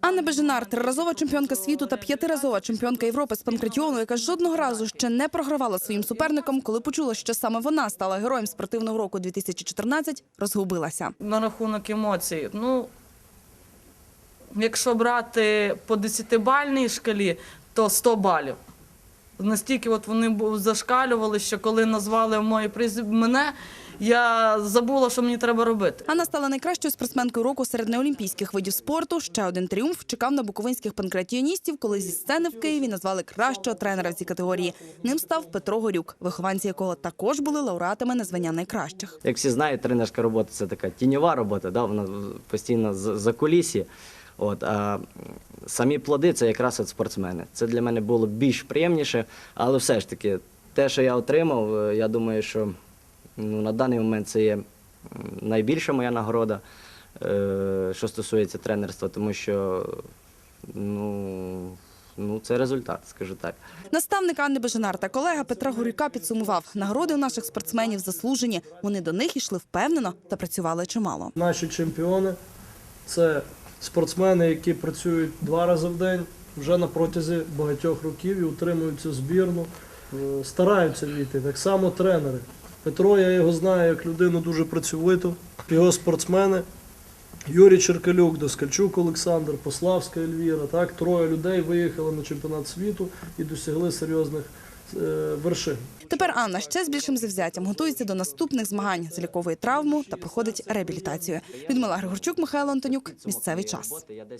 Анна Беженар, триразова чемпіонка світу та п'ятиразова чемпіонка Європи з панкратіону, яка жодного разу ще не програвала своїм суперникам, коли почула, що саме вона стала героєм спортивного року 2014, розгубилася. На рахунок емоцій. Ну, якщо брати по 10-бальній шкалі, то 100 балів. Настільки от вони зашкалювали, що коли назвали моє прізвище мене, я забула, що мені треба робити. Анна стала найкращою спортсменкою року серед неолімпійських видів спорту. Ще один тріумф чекав на буковинських панкратіоністів, коли зі сцени в Києві назвали кращого тренера в цій категорії. Ним став Петро Горюк, вихованці якого також були лауреатами на звання найкращих. Як всі знають, тренерська робота це така тіньова робота, да? вона постійно з- за кулісі. От, а самі плоди це якраз от спортсмени. Це для мене було більш приємніше, але все ж таки, те, що я отримав, е, я думаю, що ну, на даний момент це є найбільша моя нагорода, е, що стосується тренерства, тому що ну, ну, це результат, скажу так. Наставник Анни Бежанар та колега Петра Горюка підсумував нагороди у наших спортсменів заслужені. Вони до них йшли впевнено та працювали чимало. Наші чемпіони це спортсмени, які працюють два рази в день вже на протязі багатьох років і утримують цю збірну, е, стараються війти. Так само тренери. Петро, я його знаю як людину дуже працьовиту. Його спортсмени. Юрій Черкалюк, Доскальчук Олександр, Пославська Ельвіра. Так, троє людей виїхали на чемпіонат світу і досягли серйозних вершин. Тепер Анна ще з більшим завзяттям готується до наступних змагань, з лікової травму та проходить реабілітацію. Людмила Григорчук, Михайло Антонюк. Місцевий час.